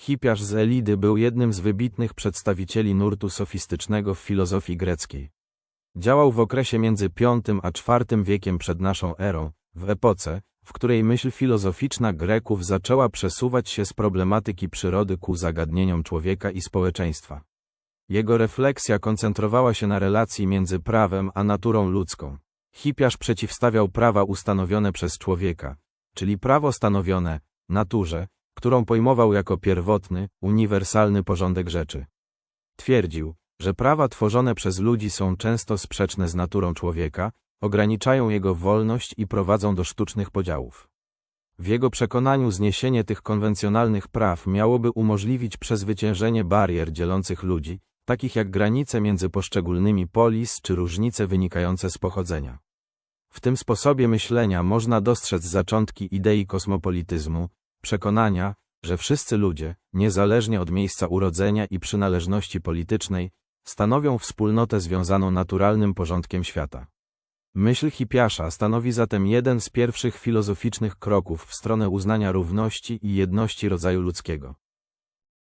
Hipiarz z Elidy był jednym z wybitnych przedstawicieli nurtu sofistycznego w filozofii greckiej. Działał w okresie między V a IV wiekiem przed naszą erą, w epoce, w której myśl filozoficzna Greków zaczęła przesuwać się z problematyki przyrody ku zagadnieniom człowieka i społeczeństwa. Jego refleksja koncentrowała się na relacji między prawem a naturą ludzką. Hipiarz przeciwstawiał prawa ustanowione przez człowieka, czyli prawo stanowione naturze, którą pojmował jako pierwotny, uniwersalny porządek rzeczy. Twierdził, że prawa tworzone przez ludzi są często sprzeczne z naturą człowieka, ograniczają jego wolność i prowadzą do sztucznych podziałów. W jego przekonaniu zniesienie tych konwencjonalnych praw miałoby umożliwić przezwyciężenie barier dzielących ludzi, takich jak granice między poszczególnymi polis czy różnice wynikające z pochodzenia. W tym sposobie myślenia można dostrzec zaczątki idei kosmopolityzmu, przekonania, że wszyscy ludzie, niezależnie od miejsca urodzenia i przynależności politycznej, stanowią wspólnotę związaną naturalnym porządkiem świata. Myśl Hipiasza stanowi zatem jeden z pierwszych filozoficznych kroków w stronę uznania równości i jedności rodzaju ludzkiego.